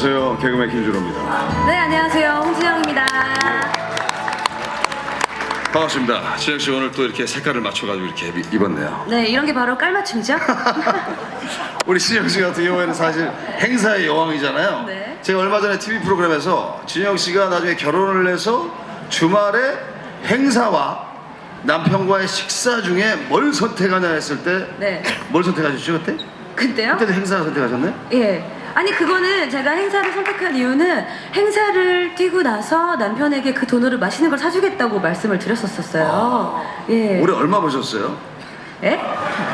안녕하세요. 개그맨 김준호입니다. 네, 안녕하세요. 홍진영입니다. 반갑습니다. 진영 씨 오늘 또 이렇게 색깔을 맞춰가지고 이렇게 입- 입었네요. 네, 이런 게 바로 깔맞춤이죠? 우리 진영 씨 같은 경우에는 사실 행사의 여왕이잖아요. 네. 제가 얼마 전에 TV 프로그램에서 진영 씨가 나중에 결혼을 해서 주말에 행사와 남편과의 식사 중에 뭘 선택하냐 했을 때 네. 뭘 선택하셨죠 그때? 근데요? 그때도 행사 선택하셨네? 예. 아니, 그거는 제가 행사를 선택한 이유는 행사를 뛰고 나서 남편에게 그 돈으로 맛있는 걸 사주겠다고 말씀을 드렸었어요. 예. 올해 얼마 버셨어요? 예?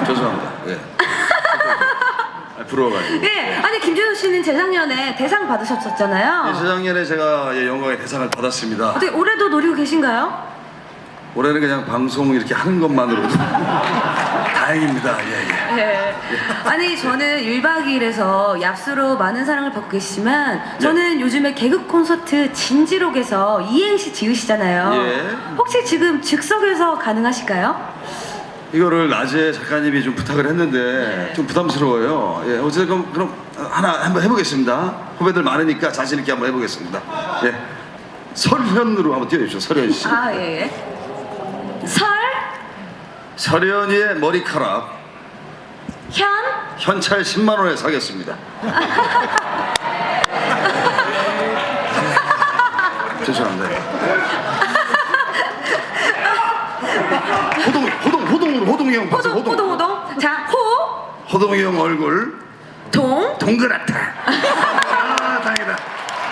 죄송합니다. 예. 아, 부러워가지고. 예. 아니, 김준호 씨는 재작년에 대상 받으셨었잖아요. 예, 재작년에 제가 예, 영광의 대상을 받았습니다. 어떻게 올해도 노리고 계신가요? 올해는 그냥 방송 이렇게 하는 것만으로도 다행입니다. 예, 예. 예. 아니 저는 1박 2일에서 얍수로 많은 사랑을 받고 계시지만 저는 요즘에 개그 콘서트 진지록에서 이행시 지으시잖아요. 예. 혹시 지금 즉석에서 가능하실까요? 이거를 낮에 작가님이 좀 부탁을 했는데 네. 좀 부담스러워요. 예, 어쨌든 그럼 하나 한번 해보겠습니다. 후배들 많으니까 자신 있게 한번 해보겠습니다. 예, 설현으로 한번 띄워주시죠. 설현 씨. 아 예. 예. 설, 설현이의 머리카락 현, 현찰 10만 원에 사겠습니다. 죄송합니다. 호동, 호동, 호동으로 호동이 형 봤어. 호동, 호동, 호동. 자, 호, 호동이 형 얼굴 동. 동그랗다. 아 다행이다.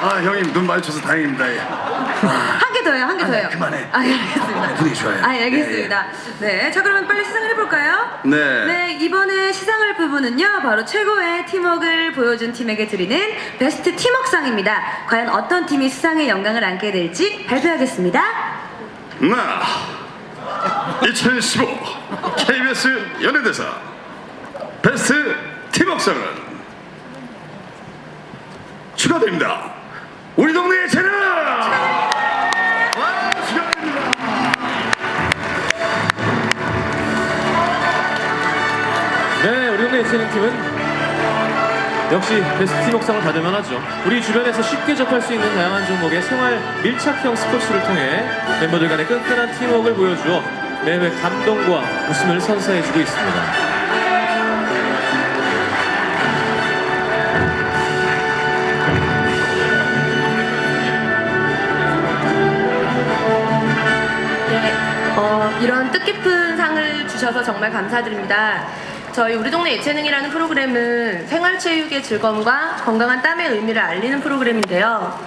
아 형님 눈 마주쳐서 다행입니다. 예. 한개 더요, 한 개 아, 더요. 네, 그만해. 아, 예, 알겠습니다. 분위기 좋아요. 아, 예, 알겠습니다. 네, 자 그러면 빨리 시상을 해볼까요? 네. 네, 이번에 시상을 부분은요, 바로 최고의 팀워크를 보여준 팀에게 드리는 베스트 팀워크상입니다. 과연 어떤 팀이 수상의 영광을 안게 될지 발표하겠습니다. 나 2015 KBS 연예대상 베스트 팀워크상은 축하드립니다. 우리 동네의 재능. 예체능 팀은 역시 베스트 팀워크상을 받을 만 하죠. 우리 주변에서 쉽게 접할 수 있는 다양한 종목의 생활 밀착형 스포츠를 통해 멤버들 간의 끈끈한 팀워크를 보여주어 매회 감동과 웃음을 선사해주고 있습니다. 네, 어, 이런 뜻깊은 상을 주셔서 정말 감사드립니다. 저희 우리 동네 예체능이라는 프로그램은 생활체육의 즐거움과 건강한 땀의 의미를 알리는 프로그램인데요.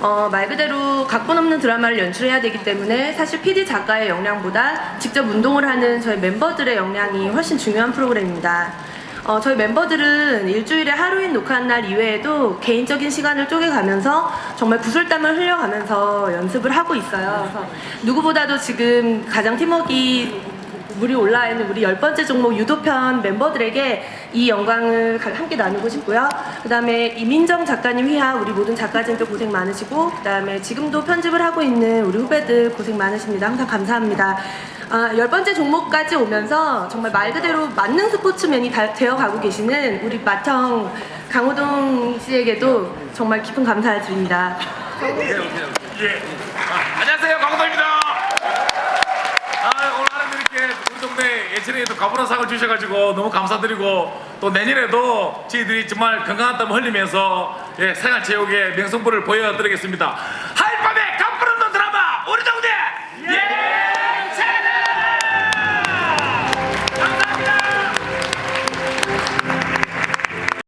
어, 말 그대로 각본 없는 드라마를 연출해야 되기 때문에 사실 PD 작가의 역량보다 직접 운동을 하는 저희 멤버들의 역량이 훨씬 중요한 프로그램입니다. 어, 저희 멤버들은 일주일에 하루인 녹화한 날 이외에도 개인적인 시간을 쪼개가면서 정말 구슬땀을 흘려가면서 연습을 하고 있어요. 그래서 누구보다도 지금 가장 팀워크가 물이 올라와 있는 우리 열 번째 종목 유도편 멤버들에게 이 영광을 가- 함께 나누고 싶고요. 그 다음에 이민정 작가님 휘하 우리 모든 작가진들 고생 많으시고 그 다음에 지금도 편집을 하고 있는 우리 후배들 고생 많으십니다. 항상 감사합니다. 아, 열 번째 종목까지 오면서 정말 말 그대로 만능 스포츠맨이 다- 되어가고 계시는 우리 맏형 강호동 씨에게도 정말 깊은 감사를 드립니다. 예. 아, 안녕하세요, 강호동입니다. 아, 오늘 하루 이렇게 우리 동네 예천에도 가보는 상을 주셔가지고 너무 감사드리고 또 내년에도 저희들이 정말 건강한 땀 흘리면서 예, 생활체육의 명성부를 보여드리겠습니다.